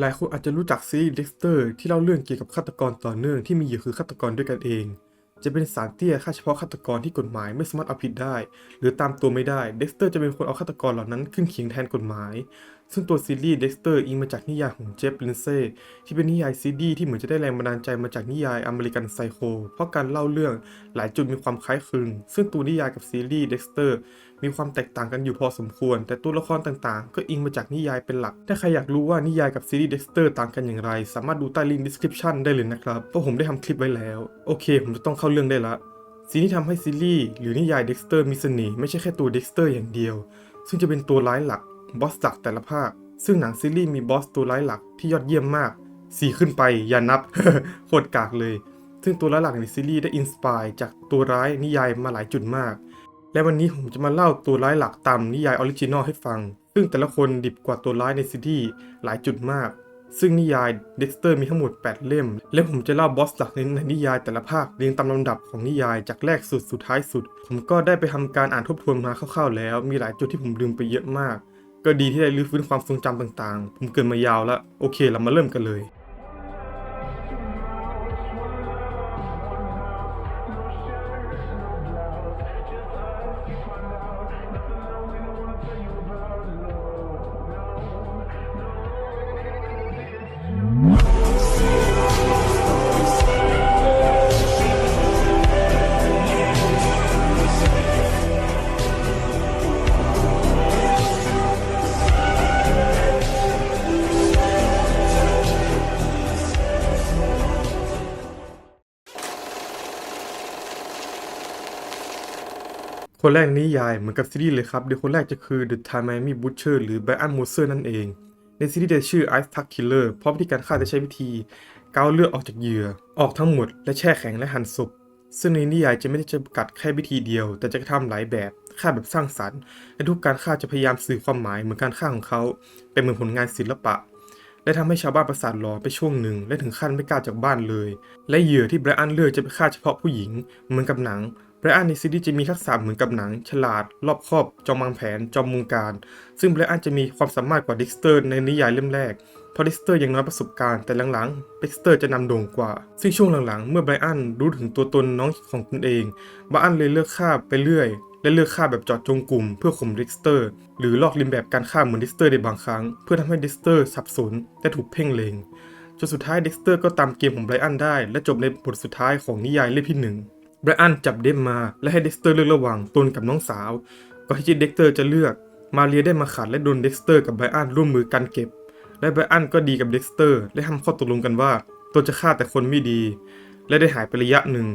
หลายคนอาจจะรู้จักซีรีส์ Dexter ที่เล่าเรื่องเกี่ยวกับฆาตกรต่อเนื่องที่มีเหยื่คือฆาตกรด้วยกันเอง จะเป็นสารเตี้ยฆ่าเฉพาะฆาตกรที่กฎหมายไม่สามารถเอาผิดได้ หรือตามตัวไม่ได้ Dexter จะเป็นคนเอาฆาตกรเหล่านั้นขึ้นเคียงแทนกฎหมาย ซึ่งตัวซีรีส์ Dexter อิงมาจากนิยายของเจฟลินเซ่ที่เป็นนิยายซีดีที่เหมือนจะได้แรงบันดาลใจมาจากนิยายอเมริกันไซโคเพราะการเล่าเรื่องหลายจุดมีความคล้ายคลึง ซึ่งตัวนิยายกับซีรีส์ Dexter มีความแตกต่างกันอยู่พอสมควร แต่ตัวละครต่างๆ ก็อิงมาจากนิยายเป็นหลัก ถ้าใครอยากรู้ว่านิยายกับซีรีส์ Dexter ต่างกันอย่างไร สามารถดูใต้ลิงก์ description ได้เลยนะครับเพราะผมได้ทำคลิปไว้แล้ว โอเค ผมจะต้องเข้าเรื่องได้ละสิ่งที่ทำให้ซีรีส์หรือนิยาย Dexter มีเสน่ห์ไม่ใช่แค่ตัว Dexter อย่างเดียว ซึ่งจะเป็นตัวร้ายหลักบอสหลักแต่ละภาค ซึ่งหนังซีรีส์มีบอสตัวร้ายหลักที่ยอดเยี่ยมมากสี่ขึ้นไปอย่านับโคตรกากเลย ซึ่งตัวร้ายหลักในซีรีส์ได้อินสปายจากตัวร้ายนิยายมาหลายจุดมาก และวันนี้ผมจะมาเล่าตัวร้ายหลักตามนิยายออริจินอลให้ฟัง ซึ่งแต่ละคนดิบกว่าตัวร้ายในซีรีส์หลายจุดมาก ซึ่งนิยาย Dexter มีทั้งหมด 8 เล่ม และผมจะเล่าบอสหลักในนิยายแต่ละภาคเรียงตามลำดับของนิยายจากแรกสุดสุดท้ายสุด ผมก็ได้ไปทำการอ่านทบทวนมาคร่าวๆแล้ว มีหลายจุดที่ผมลืมไปเยอะมาก ก็ดีที่ได้รื้อฟื้นความทรงจำต่างๆ ผมเกินมายาวล้วโอเคเรามาเริ่มกันเลย คนแรกในนิยายเหมือนกับซีรีส์เลยครับโดยคนแรกจะคือ The Time Miami Butcher หรือ Brian Moser นั่นเอง ในซีรีส์จะชื่อ Ice Tuck Killer เพราะวิธีการฆ่าจะใช้วิธีเกาเลือดออกจากเหยื่อ ออกทั้งหมดและแช่แข็งและหั่นศพซึ่งในนิยายจะไม่ได้จำกัดแค่วิธีเดียว แต่จะทำหลายแบบฆ่าแบบสร้างสรรค์ และทุกการฆ่าจะพยายามสื่อความหมายเหมือนการฆ่าของเขา เป็นเหมือนผลงานศิลปะ และทำให้ชาวบ้านประสาทหลอนไปช่วงหนึ่ง และถึงขั้นไม่กล้าจากบ้านเลย และเหยื่อที่ไบรอันเลือกจะไปฆ่าเฉพาะผู้หญิง เหมือนกับหนัง ไบรอันในซีรีส์จะมีทักษะเหมือนกับหนัง ฉลาด รอบคอบ จอมวางแผน จอมมุงการ ซึ่งไบรอันจะมีความสามารถกว่าดิกสเตอร์ในนิยายเล่มแรกเพราะดิกสเตอร์ยังน้อยประสบการณ์แต่หลังๆดิกสเตอร์จะนำโด่งกว่า ซึ่งช่วงหลังๆ เมื่อไบรอันรู้ถึงตัวตนน้องของตนเองไบรอันเลยเลือกฆ่าไปเรื่อย และเลือกฆ่าแบบจาะจงกลุ่มเพื่อข่มดิกสเตอร์ หรือลอกลียนแบบการฆ่าเหมือนดิกสเตอร์ในบางครั้ง เพื่อทำให้ดิกสเตอร์สับสนและถูกเพ่งเลงจนสุดท้ายดิกสเตอร์ก็ตามเกมของไบรอันได้ และจบในบทสุดท้ายของนิยายเล่มที่หนึ่ง ไบรอันจับเดมมาและให้เดิกสเตอร์เลือกระหว่างตนกับน้องสาว ก่อนที่เดิกสเตอร์จะเลือก มาเรียได้มาขัดและโดนเดิกสเตอร์กับไบรอันร่วมมือกันเก็บ และไบรอันก็ดีกับเดิกสเตอร์และทำข้อตกลงกันว่าตนจะฆ่าแต่คนไม่ดี และได้หายไประยะหนึ่ง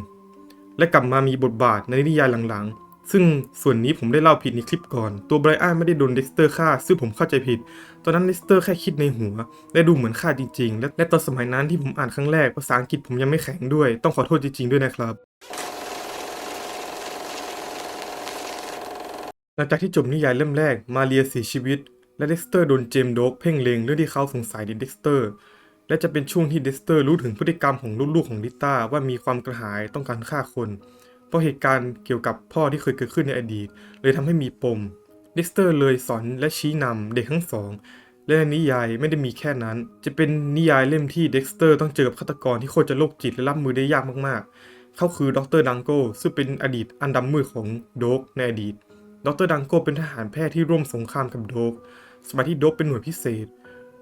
และกลับมามีบทบาทในนิยายหลังๆ ซึ่งส่วนนี้ผมได้เล่าผิดในคลิปก่อน ตัวไบรอันไม่ได้โดนเด็กสเตอร์ฆ่าซึ่งผมเข้าใจผิด ตอนนั้นเด็กสเตอร์แค่คิดในหัว และดูเหมือนฆ่าจริงๆ และและตอนสมัยนั้นที่ผมอ่านครั้งแรกภาษาอังกฤษผมยังไม่แข็งด้วย ต้องขอโทษจริงๆด้วยนะครับ หลังจากที่จบนิยายเล่มแรกมาเรียเสียชีวิต และเด็กสเตอร์โดนเจมโดกเพ่งเล็งเรื่องที่เขาสงสัยในเด็กสเตอร์ และจะเป็นช่วงที่เด็กสเตอร์รู้ถึงพฤติกรรมของลูกๆของลิต้าว่ามีความกระหายต้องการฆ่าคน เพราะเหตุการณ์เกี่ยวกับพ่อที่เคยเกิดขึ้นในอดีต เลยทำให้มีปมเด็กสเตอร์เลยสอนและชี้นำเด็กทั้งสองและในนิยายไม่ได้มีแค่นั้น จะเป็นนิยายเล่มที่เด็กสเตอร์ต้องเจอกับฆาตกรที่โคตรจะโรคจิตและรับมือได้ยากมากๆ เขาคือดรดังโกซึ่งเป็นอดีตอันดำมืดของโดกในอดีต ดรดังโกเป็นทหารแพทย์ที่ร่วมสงครามกับโดกสมัยที่โดกเป็นหน่วยพิเศษ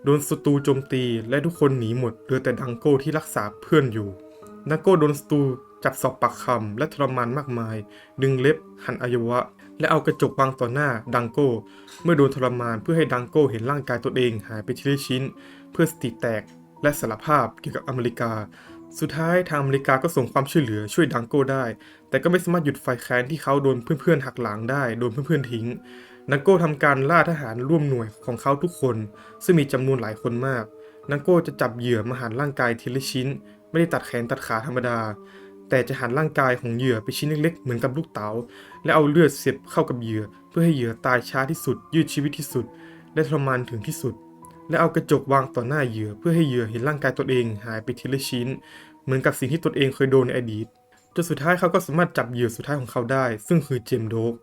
โดนศัตรูโจมตีและทุกคนหนีหมดเหลือแต่ดังโก้ที่รักษาเพื่อนอยู่ ดังโก้โดนศัตรูจับสอบปากคำและทรมานมากมาย ดึงเล็บ หั่นอวัยวะ และเอากระจกวางต่อหน้าดังโก้ เมื่อโดนทรมานเพื่อให้ดังโก้เห็นร่างกายตัวเองหายไปทีละชิ้น เพื่อสติแตกและสารภาพเกี่ยวกับอเมริกา สุดท้ายทางอเมริกาก็ส่งความช่วยเหลือช่วยดังโก้ได้ แต่ก็ไม่สามารถหยุดไฟแค้นที่เขาโดนเพื่อนๆหักหลังได้ โดนเพื่อนๆทิ้งนังโก้ทำการล่าทหารร่วมหน่วยของเขาทุกคน ซึ่งมีจำนวนหลายคนมากนังโก้จะจับเหยื่อมาหันร่างกายทีละชิ้น ไม่ได้ตัดแขนตัดขาธรรมดา แต่จะหั่นร่างกายของเหยื่อไปชิ้นเล็กๆ เหมือนกับลูกเต๋า และเอาเลือดเสียบเข้ากับเหยื่อ เพื่อให้เหยื่อตายช้าที่สุด ยืดชีวิตที่สุด และทรมานถึงที่สุด และเอากระจกวางต่อหน้าเหยื่อเพื่อให้เหยื่อเห็นร่างกายตนเองหายไปทีละชิ้น เหมือนกับสิ่งที่ตนเองเคยโดนในอดีตจนสุดท้ายเขาก็สามารถจับเหยื่อสุดท้ายของเขาได้ ซึ่งคือเจมโดก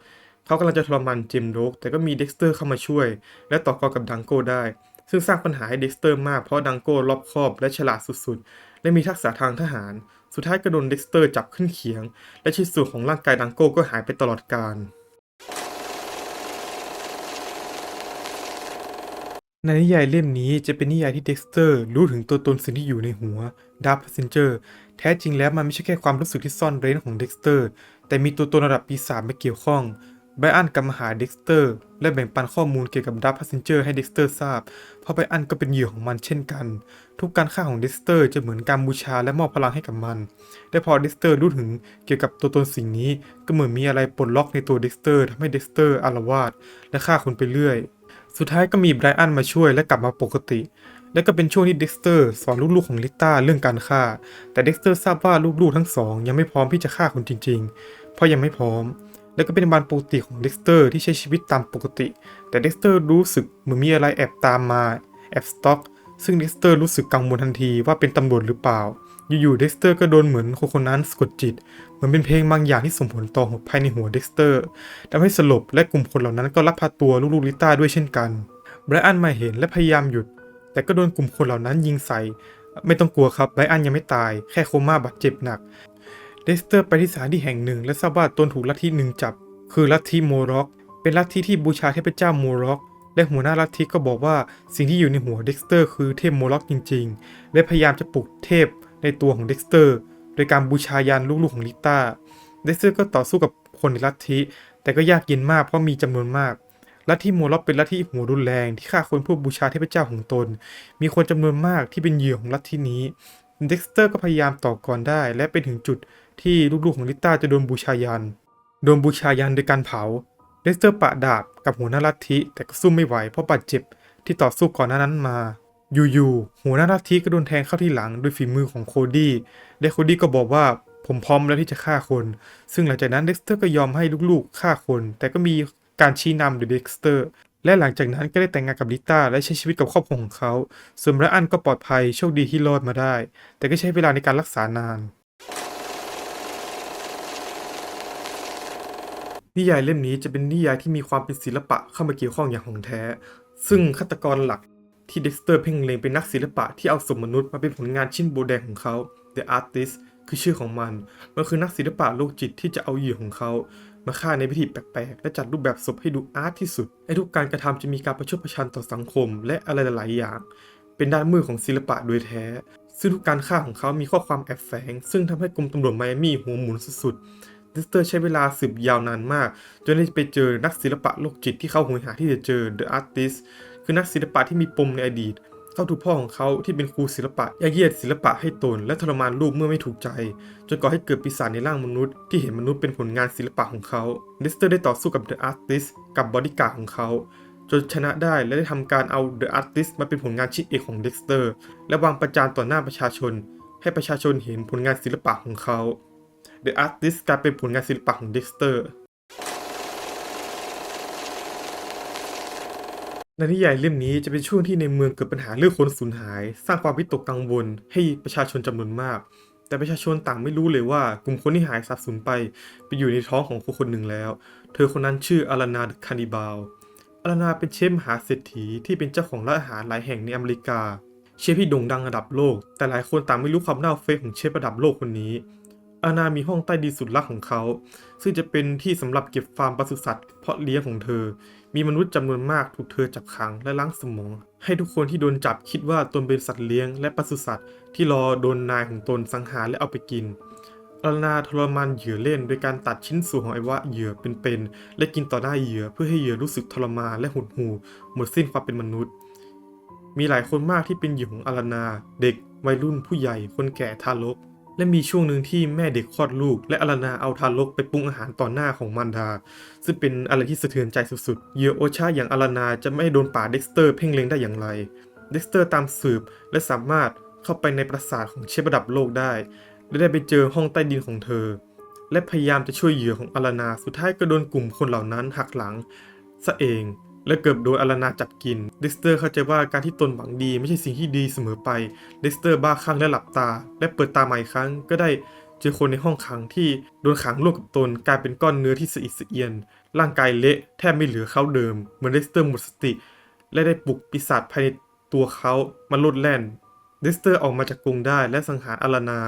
เขากำลังจะทรมานเจมโดกแต่ก็มีเด็กสเตอร์เข้ามาช่วย และต่อกรกับดังโก้ได้ ซึ่งสร้างปัญหาให้เด็กสเตอร์มากเพราะดังโก้รอบคอบและฉลาดสุดๆ และมีทักษะทางทหาร สุดท้ายก็โดนเด็กสเตอร์จับขึ้นเขียง และชิ้นส่วนของร่างกายดังโก้ก็หายไปตลอดกาล ในนิยายเล่มนี้จะเป็นนิยายที่เด็กสเตอร์รู้ถึงตัวตนสิ่งที่อยู่ในหัวดาร์ p พเซนเจอร์แท้จริงแล้วมันไม่ใช่แค่ความรู้สึกที่ซ่อนเร้นของเด็กสเตอร์แต่มีตัวตนระดับปีศาจมาเกี่ยวข้องไบรอันกลับมาหาเด็กสเตอร์และแบ่งปันข้อมูลเกี่ยวกับดาร์ p พ s เซนเจอร์ให้เด็กสเตอร์ทราบ เพราะไบรอันก็เป็นเหยื่อของมันเช่นกัน ทุกการฆ่าของเด็กสเตอร์จะเหมือนการบูชาและมอบพลังให้กับมันและพอเด็กสเตอร์รู้ถึงเกี่ยวกับตัวตนสิ่งนี้ ก็เหมือนมีอะไรปลดล็อกในตัวเด็กสเตอร์ทำให้เด็กสเตอร์อาลวาดและฆ่าคนไปเรื่อย สุดท้ายก็มีไบรอันมาช่วยและกลับมาปกติ และก็เป็นช่วงที่เด็กสเตอร์สอนลูกๆของลิต้าเรื่องการฆ่า แต่เด็กสเตอร์ทราบว่าลูกๆทั้งสองยังไม่พร้อมที่จะฆ่าคนจริง ๆ เพราะยังไม่พร้อม และก็เป็นวันปกติของเด็กสเตอร์ที่ใช้ชีวิตตามปกติ แต่เด็กสเตอร์รู้สึกเหมือนมีอะไรแอบตามมาแอบสต็อกซึ่งเด็กสเตอร์รู้สึกกังวลทันทีว่าเป็นตำรวจหรือเปล่า อยู่ๆเด็กสเตอร์ก็โดนเหมือนคนคนนั้นสะกดจิต เหมือนเป็นเพลงบางอย่างที่ส่งผลต่อหัวภายในหัวเด็กสเตอร์ทำให้สลบและกลุ่มคนเหล่านั้นก็ลักพาตัวลูกๆลิต้าด้วยเช่นกันไบรอันมาเห็นและพยายามหยุด แต่ก็โดนกลุ่มคนเหล่านั้นยิงใส่ ไม่ต้องกลัวครับไบรอันยังไม่ตาย แค่โคม่าบาดเจ็บหนัก เดสเตอร์ไปที่สถานที่แห่งหนึ่ง และทราบว่าตนถูกลัทธิหนึ่งจับ คือลัทธิโมร็อก เป็นลัทธิที่บูชาเทพเจ้าโมร็อกและหัวหน้าลัทธิก็บอกว่าสิ่งที่อยู่ในหัวเด็กสเตอร์คือเทพโมร็อกจริง ๆ และพยายามจะปลุกเทพในตัวของเด็กสเตอร์ ดยการบูชายันลูกๆของลิต้าเด็กสเตอร์ก็ต่อสู้กับคนในลัทธิแต่ก็ยากเย็นมากเพราะมีจำนวนมาก ลัทธิโมร็อกเป็นลัทธิหัวรุนแรงที่ฆ่าคนเพื่อบูชาเทพเจ้าของตน มีคนจำนวนมากที่เป็นเหยื่อของลัทธินี้ เด็กสเตอร์ก็พยายามต่อกรได้ และไปถึงจุดที่ลูกๆของลิต้าจะโดนบูชายัน โดนบูชายันโดยการเผา เด็กสเตอร์ปะดาบกับหัวหน้าลัทธิแต่ก็สู้ไม่ไหวเพราะบาดเจ็บที่ต่อสู้ก่อนหน้านั้นมา อยู่ๆหัวหน้าลัทธิก็โดนแทงเข้าที่หลังด้วยฝีมือของโคดี้และโคดี้ก็บอกว่าผมพร้อมแล้วที่จะฆ่าคน ซึ่งหลังจากนั้นเด็กสเตอร์ก็ยอมให้ลูกๆฆ่าคน แต่ก็มีการชี้นำโดยเด็กสเตอร์ และหลังจากนั้นก็ได้แต่งงานกับลิต้าและใช้ชีวิตกับครอบครัวของเขาส่วนบรอันก็ปลอดภัยโชคดีที่รอดมาได้ แต่ก็ใช้เวลาในการรักษานาน นิยายเล่มนี้จะเป็นนิยายที่มีความเป็นศิลปะเข้ามาเกี่ยวข้องอย่างของแท้ ซึ่งฆาตกรหลัก ที่เด็กสเตอร์เพ่งเล็งเป็นนักศิลปะที่เอาสมมนุษย์มาเป็นผลงานชิ้นโบแดงของเขา The Artist คือชื่อของมัน มันคือนักศิลปะโลกจิตที่จะเอาเหยื่อของเขา มาฆ่าในพิธีแปลกๆ และจัดรูปแบบศพให้ดูอาร์ตที่สุด ไอ้ทุกการกระทำจะมีการประชดประชันต่อสังคม และอะไรหลายๆอย่าง เป็นด้านมืดของศิลปะโดยแท้ ซึ่งทุกการฆ่าของเขามีข้อความแอบแฝง ซึ่งทำให้กรมตำรวจไมอามี่หัวหมุนสุดๆดิสเตอร์ใช้เวลาสืบยาวนานมาก จนได้ไปเจอนักศิลปะโลกจิตที่เขาโหยหาที่จะเจอ The Artist คือนักศิลปะที่มีปมในอดีตเขาถูกพ่อของเขาที่เป็นครูศิลปะยัดเยียดศิลปะให้ตน และทรมานลูกเมื่อไม่ถูกใจ จนก่อให้เกิดปีศาจในร่างมนุษย์ ที่เห็นมนุษย์เป็นผลงานศิลปะของเขาเดสเตอร์ได้ต่อสู้กับ The Artist กับบอดี้การ์ดของเขาจนชนะได้และได้ทำการเอา The Artist มาเป็นผลงานชิ้นเอกของ Dexter และวางประจานต่อหน้าประชาชน ให้ประชาชนเห็นผลงานศิลปะของเขา The Artist กลายเป็นผลงานศิลปะของ Dexter ในนิยายเล่มนี้จะเป็นช่วงที่ในเมืองเกิดปัญหาเรื่องคนสูญหาย สร้างความวิตกกังวลให้ประชาชนจำนวนมาก แต่ประชาชนต่างไม่รู้เลยว่ากลุ่มคนที่หายสาบสูญไป ไปอยู่ในท้องของคนคนหนึ่งแล้ว เธอคนนั้นชื่ออารานาคานิบาลอารานาเป็นเชฟมหาเศรษฐีที่เป็นเจ้าของร้านอาหารหลายแห่งในอเมริกา เชฟที่โด่งดังระดับโลก แต่หลายคนต่างไม่รู้ความน่าเฟะของเชฟระดับโลกคนนี้ อาณามีห้องใต้ดินสุดลับของเขา ซึ่งจะเป็นที่สำหรับเก็บฟาร์มปศุสัตว์เพาะเลี้ยงของเธอ มีมนุษย์จำนวนมากถูกเธอจับขังและล้างสมอง ให้ทุกคนที่โดนจับคิดว่าตนเป็นสัตว์เลี้ยงและปศุสัตว์ที่รอโดนนายของตนสังหารและเอาไปกินอาณาทรมานเหยื่อเล่นโดยการตัดชิ้นส่วนของอวัยวะเหยื่อเป็นๆและกินต่อหน้าเหยื่อเพื่อให้เหยื่อรู้สึกทรมานและหดหู่หมดสิ้นความเป็นมนุษย์ มีหลายคนมากที่เป็นเหยื่อของอารานา เด็ก วัยรุ่นผู้ใหญ่ คนแก่ทารก และมีช่วงหนึ่งที่แม่เด็กคลอดลูก และอารานาเอาทารกไปปรุงอาหารต่อหน้าของมารดา ซึ่งเป็นอะไรที่สะเทือนใจสุดๆเหยื่อโอชาอย่างอารานาจะไม่โดนป่าเด็กสเตอร์เพ่งเล็งได้อย่างไร เด็กสเตอร์ตามสืบและสามารถเข้าไปในปราสาทของเชฟระดับโลกได้ และได้ไปเจอห้องใต้ดินของเธอ และพยายามจะช่วยเหยื่อของอารานา สุดท้ายก็โดนกลุ่มคนเหล่านั้นหักหลังซะเอง และเกือบโดนอารานาจับกิน เดสเตอร์เข้าใจว่าการที่ตนหวังดีไม่ใช่สิ่งที่ดีเสมอไป เดสเตอร์บ้าคลั่งและหลับตา และเปิดตาใหม่ครั้งก็ได้เจอคนในห้องขังที่โดนขังร่วมกับตนกลายเป็นก้อนเนื้อที่สะอิดสะเอียน ร่างกายเละแทบไม่เหลือเขาเดิม เหมือนเดสเตอร์หมดสติ และได้ปลุกปีศาจภายในตัวเขามันลดแล่น เดสเตอร์ออกมาจากกรงได้และสังหารอารานา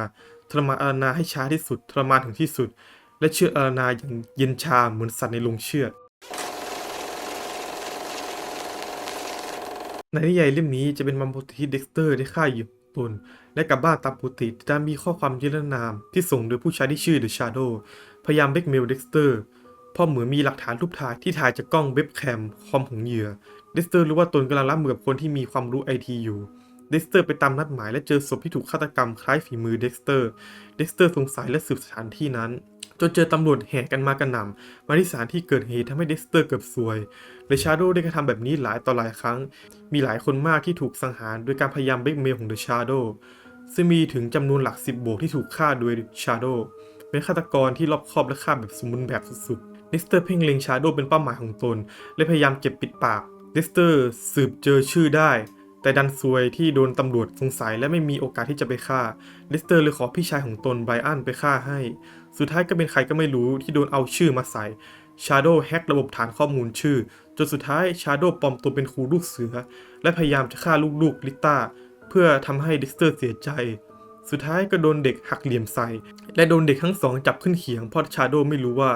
ทรมานอารานาให้ช้าที่สุดทรมานถึงที่สุด และเชื่ออารานาอย่างเย็นชาเหมือนสัตว์ในโรงเชือด ในนิยายเล่มนี้จะเป็นมัมปกติที่เด็กสเตอร์ได้ฆ่าเหยื่อตนและกลับบ้านตามปกติแต่มีข้อความยืนนามที่ส่งโดยผู้ชายที่ชื่อเดอะชาโดพยายามเบ็กเมลเด็กสเตอร์เพราะเหมือนมีหลักฐานรูปถ่ายที่ถ่ายจากกล้องเว็บแคมคอมของเหยื่อ เด็กสเตอร์รู้ว่าตนกำลังรับมือกับคนที่มีความรู้ไอทีอยู่ เด็กสเตอร์ไปตามนัดหมายและเจอศพที่ถูกฆาตกรรมคล้ายฝีมือเด็กสเตอร์ เด็กสเตอร์สงสัยและสืบสถานที่นั้น จนเจอตำรวจแห่กันมากระหน่ำมาที่สถานที่เกิดเหตุทำให้เด็กสเตอร์เกือบซวย เดชาโดได้กระทำแบบนี้หลายต่อหลายครั้ง มีหลายคนมากที่ถูกสังหารโดยการพยายามเบรกเมลของเดอะชาโดซึ่งมีถึงจำนวนหลักสิบบวกที่ถูกฆ่าโดยชาโดเป็นฆาตกรที่รอบคอบและฆ่าแบบสมบูรณ์แบบสุดๆ เดสเตอร์เพ่งเล็งชาโดเป็นเป้าหมายของตน และพยายามเก็บปิดปาก เดสเตอร์สืบเจอชื่อได้ แต่ดันซวยที่โดนตำรวจสงสัยและไม่มีโอกาสที่จะไปฆ่า เดสเตอร์เลยขอพี่ชายของตนไบรอันไปฆ่าให้ สุดท้ายก็เป็นใครก็ไม่รู้ที่โดนเอาชื่อมาใส่ Shadow แฮกระบบฐานข้อมูลชื่อ จนสุดท้าย Shadow ปลอมตัวเป็นครูลูกเสือ และพยายามจะฆ่าลูกๆลิต้าเพื่อทำให้ดิสเตอร์เสียใจ สุดท้ายก็โดนเด็กหักเหลี่ยมใส่ และโดนเด็กทั้งสองจับขึ้นเขียงเพราะ Shadow ไม่รู้ว่า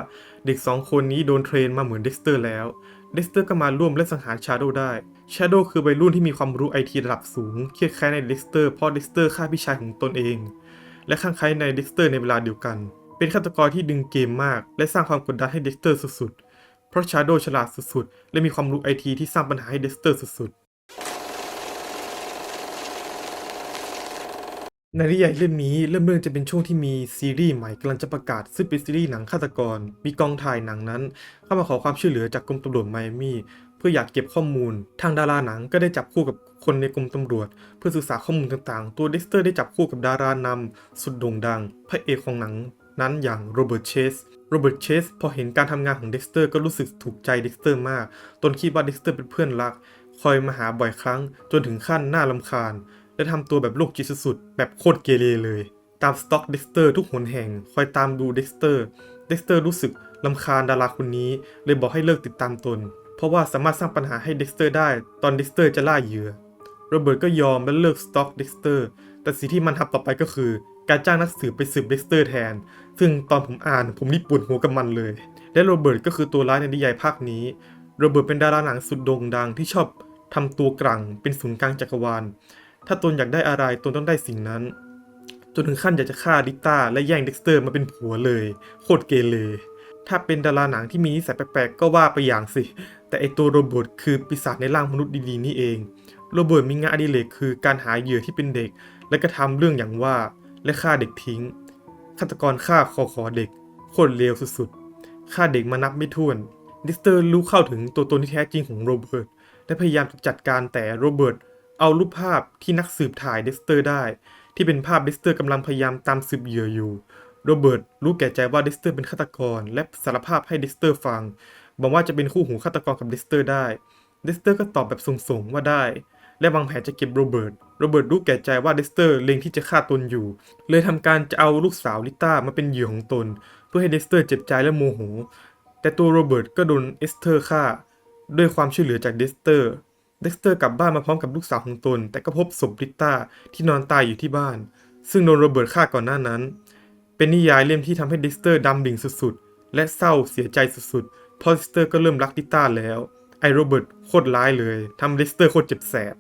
เด็กสองคนนี้โดนเทรนมาเหมือนเด็กสเตอร์แล้วเด็กสเตอร์ก็มาร่วมและสังหาร Shadow ได้ Shadow คือวัยรุ่นที่มีความรู้ไอทีระดับสูงเครียดแค้นในเด็กสเตอร์เพราะเด็กสเตอร์ฆ่าพี่ชายของตนเอง และข้างใครในเด็กสเตอร์ในเวลาเดียวกัน เป็นฆาตกรที่ดึงเกมมาก และสร้างความกดดันให้เด็กสเตอร์สุดๆ เพราะชาโดฉลาดสุดๆ และมีความรู้ไอทีที่สร้างปัญหาให้เดสเตอร์สุดๆ ในนิยายเล่มนี้เริ่มเรื่องจะเป็นช่วงที่มีซีรีส์ใหม่กำลังจะประกาศซึ่งเป็นซีรีส์หนังฆาตกร มีกองถ่ายหนังนั้น เข้ามาขอความช่วยเหลือจากกรมตำรวจไมอามี่เพื่ออยากเก็บข้อมูล ทางดาราหนังก็ได้จับคู่กับคนในกรมตำรวจ เพื่อศึกษาข้อมูลต่างๆ ตัวเดสเตอร์ได้จับคู่กับดารานำสุดโด่งดัง พระเอกของหนัง นั้นอย่างโรเบิร์ตเชสโรเบิร์ตเชสพอเห็นการทำงานของเด็กสเตอร์ก็รู้สึกถูกใจเด็กสเตอร์มาก ตนคิดว่าเด็กสเตอร์เป็นเพื่อนรัก คอยมาหาบ่อยครั้ง จนถึงขั้นน่าลำคาญ และทำตัวแบบโรคจิตสุดๆแบบโคตรเกเรเลย ตามสต็อกเด็กสเตอร์ทุกหนแห่ง คอยตามดูเด็กสเตอร์เด็กสเตอร์รู้สึกลำคาญดาราคนนี้ เลยบอกให้เลิกติดตามตน เพราะว่าสามารถสร้างปัญหาให้เด็กสเตอร์ได้ ตอนเด็กสเตอร์จะล่าเหยื่อโรเบิร์ตก็ยอมและเลิกสต็อกเด็กสเตอร์แต่สิ่งที่มันทำต่อไปก็คือ การจ้างนักสืบไปสืบเด็กสเตอร์แทน ซึ่งตอนผมอ่านผมนี่ปวดหัวกับมันเลย และโรเบิร์ตก็คือตัวร้ายในนิยายภาคนี้ โรเบิร์ตเป็นดาราหนังสุดโด่งดังที่ชอบทำตัวกลางเป็นศูนย์กลางจักรวาล ถ้าตนอยากได้อะไรตนต้องได้สิ่งนั้น จนถึงขั้นอยากจะฆ่าลิต้าและแย่งเด็กสเตอร์มาเป็นผัวเลย โคตรเกเรถ้าเป็นดาราหนังที่มีนิสัยแปลกๆก็ว่าไปอย่างสิ แต่ไอตัวโรเบิร์ตคือปีศาจในร่างมนุษย์ดีๆนี่เอง โรเบิร์ตมีงานอดิเรกคือการหาเหยื่อที่เป็นเด็ก และกระทำเรื่องอย่างว่า และฆ่าเด็กทิ้ง ฆาตกรฆ่าคอขอเด็กโคตรเลวสุดๆฆ่าเด็กมานับไม่ถ้วน ดิสเตอร์รู้เข้าถึงตัวตนที่แท้จริงของโรเบิร์ตและพยายามจะจัดการแต่โรเบิร์ตเอารูปภาพที่นักสืบถ่ายเดสเตอร์ได้ ที่เป็นภาพเดสเตอร์กำลังพยายามตามสืบเหยื่ออยู่ โรเบิร์ตรู้แก่ใจว่าเดสเตอร์เป็นฆาตกร และสารภาพให้เดสเตอร์ฟังบอกว่าจะเป็นคู่หูฆาตกรกับเดสเตอร์ได้ เดสเตอร์ก็ตอบแบบส่งๆว่าได้ และวางแผนจะเก็บโรเบิร์ต โรเบิร์ตรู้แก่ใจว่าเดสเตอร์เล็งที่จะฆ่าตนอยู่ เลยทำการจะเอาลูกสาวลิต้ามาเป็นเหยื่อของตน เพื่อให้เดสเตอร์เจ็บใจและโมโห แต่ตัวโรเบิร์ตก็โดนเอสเตอร์ฆ่า ด้วยความช่วยเหลือจากเดสเตอร์ เดสเตอร์กลับบ้านมาพร้อมกับลูกสาวของตน แต่ก็พบศพลิต้าที่นอนตายอยู่ที่บ้าน ซึ่งโดนโรเบิร์ตฆ่าก่อนหน้านั้น เป็นนิยายเล่มที่ทำให้เดสเตอร์ดำดิ่งสุดๆ และเศร้าเสียใจสุดๆพราะเดสเตอร์ก็เริ่มรักลิต้าแล้ว ไอโรเบิร์ตโคตรร้ายเลยทำเดสเตอร์โคตรเจ็บแสบ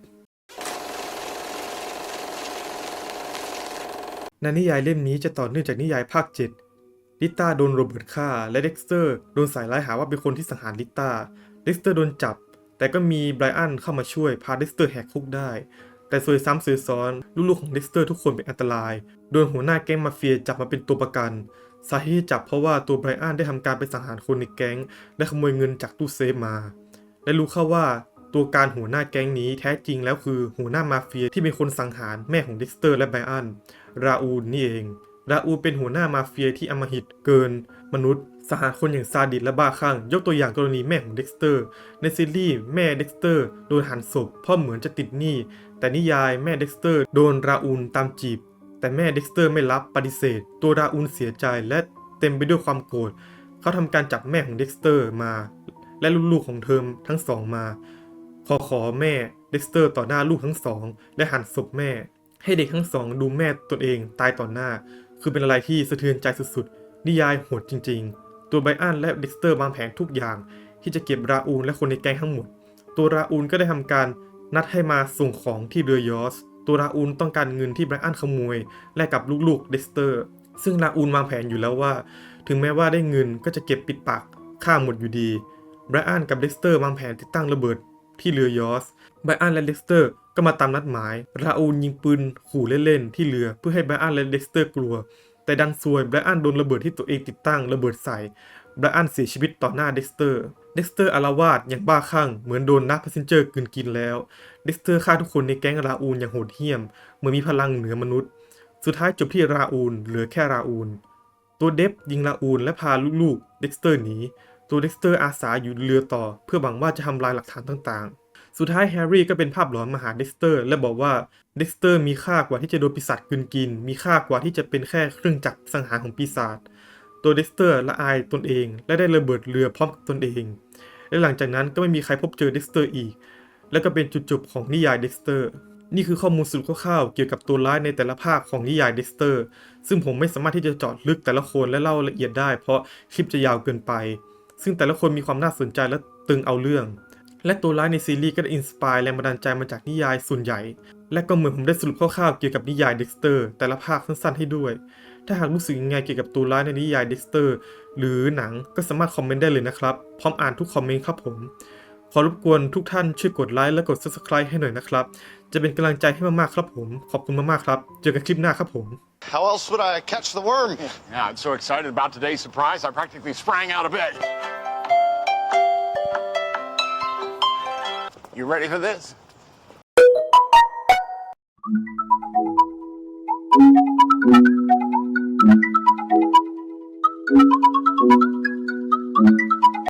ในนิยายเล่มนี้จะต่อเนื่องจากนิยายภาค 7 ลิต้าโดนโรเบิร์ตฆ่า และเด็กสเตอร์โดนสายร้ายหาว่าเป็นคนที่สังหารลิต้าเด็กสเตอร์โดนจับ แต่ก็มีไบรอันเข้ามาช่วยพาเด็กสเตอร์แหกคุกได้ แต่ซวยซ้ำซวยซ้อนลูกๆของเด็กสเตอร์ทุกคนเป็นอันตราย โดนหัวหน้าแก๊งมาเฟียจับมาเป็นตัวประกัน สาเหตุที่จับเพราะว่าตัวไบรอันได้ทำการไปสังหารคนในแก๊งและขโมยเงินจากตู้เซฟมา และรู้เข้าว่าตัวการหัวหน้าแก๊งนี้แท้จริงแล้วคือหัวหน้ามาเฟียที่เป็นคนสังหารแม่ของด็กสเตอร์และไบรอัน ราอูลนี่เอง ราอูลเป็นหัวหน้ามาเฟียที่อำมหิตเกิน มนุษย์สหารคนอย่างซาดิสและบ้าคลั่งยกตัวอย่างกรณีแม่ของเด็กสเตอร์ ในซีรีส์แม่เด็กสเตอร์โดนหันศพเพราะเหมือนจะติดหนี้แต่นิยายแม่เด็กสเตอร์โดนราอูลตามจีบ แต่แม่เด็กสเตอร์ไม่รับปฏิเสธ ตัวราอูลเสียใจและเต็มไปด้วยความโกรธเขาทำการจับแม่ของเด็กสเตอร์มา และลูกๆของเธอทั้งสองมา ขอขอแม่เด็กสเตอร์ต่อหน้าลูกทั้งสอง และหันศพแม่ ให้เด็กทั้งสองดูแม่ตนเองตายต่อหน้า คือเป็นอะไรที่สะเทือนใจสุดๆ นิยายโหดจริง ๆ ตัวไบรอันและเด็กสเตอร์วางแผนทุกอย่าง ที่จะเก็บราอูนและคนในแก๊งทั้งหมด ตัวราอูนก็ได้ทำการนัดให้มาส่งของที่เรือยอสตัวราอูนต้องการเงินที่ไบรอันขโมย แลกกับลูกๆเด็กสเตอร์ ซึ่งราอูนวางแผนอยู่แล้วว่า ถึงแม้ว่าได้เงินก็จะเก็บปิดปากฆ่าหมดอยู่ดี ไบรอันกับเด็กสเตอร์วางแผนติดตั้งระเบิดที่เรือยอสไบรอันและเด็กสเตอร์ก็มาตามนัดหมาย ราอูนยิงปืนขู่เล่นๆที่เรือเพื่อให้ไบรอันและเด็กสเตอร์กลัว แต่ดันซวยไบรอันโดนระเบิดที่ตัวเองติดตั้งระเบิดใส่ไบรอันเสียชีวิตต่อหน้าเด็กสเตอร์ เด็กสเตอร์อารวาสอย่างบ้าคลั่งเหมือนโดนนักพาสเซนเจอร์กลืนกินแล้ว เด็กสเตอร์ฆ่าทุกคนในแก๊งราอูนอย่างโหดเหี้ยม เหมือนมีพลังเหนือมนุษย์ สุดท้ายจบที่ราอูนเหลือแค่ราอูนตัวเดฟยิงราอูนและพาลูกๆเด็กสเตอร์หนี ตัวเด็กสเตอร์อาสาอยู่เรือต่อ เพื่อหวังว่าจะทำลายหลักฐานต่างๆ สุดท้ายแฮร์รี่ก็เป็นภาพหลอนมาหาเด็กสเตอร์ และบอกว่าเด็กสเตอร์มีค่ากว่าที่จะโดนปีศาจกลืนกิน มีค่ากว่าที่จะเป็นแค่เครื่องจักรสังหารของปีศาจตัวเด็กสเตอร์ละอายตนเอง และได้ระเบิดเรือพร้อมกับตนเอง และหลังจากนั้นก็ไม่มีใครพบเจอเด็กสเตอร์อีก และก็เป็นจุดจบของนิยายเด็กสเตอร์นี่คือข้อมูลสรุปคร่าวๆเกี่ยวกับตัวร้ายในแต่ละภาคของนิยายเด็กสเตอร์ ซึ่งผมไม่สามารถที่จะเจาะลึกแต่ละคนและเล่าละเอียดได้ เพราะคลิปจะยาวเกินไป ซึ่งแต่ละคนมีความน่าสนใจและตึงเอาเรื่อง และตัวร้ายในซีรีส์ก็ได้อินสปายแรงบันดาลใจมาจากนิยายส่วนใหญ่ และก็เหมือนผมได้สรุปคร่าวๆเกี่ยวกับนิยายเด็กสเตอร์แต่ละภาคสั้นๆให้ด้วย ถ้าหากรู้สึกยังไงเกี่ยวกับตัวร้ายในนิยายเด็กสเตอร์หรือหนังก็สามารถคอมเมนต์ได้เลยนะครับ พร้อมอ่านทุกคอมเมนต์ครับผม ขอรบกวนทุกท่านช่วยกดไลค์และกด subscribe ให้หน่อยนะครับ จะเป็นกำลังใจให้มากๆครับผม ขอบคุณมากๆครับ เจอกันคลิปหน้าครับผม How else would I catch the worm? Yeah, I'm so excited about today's surprise, I practically sprang out of bed. You ready for this?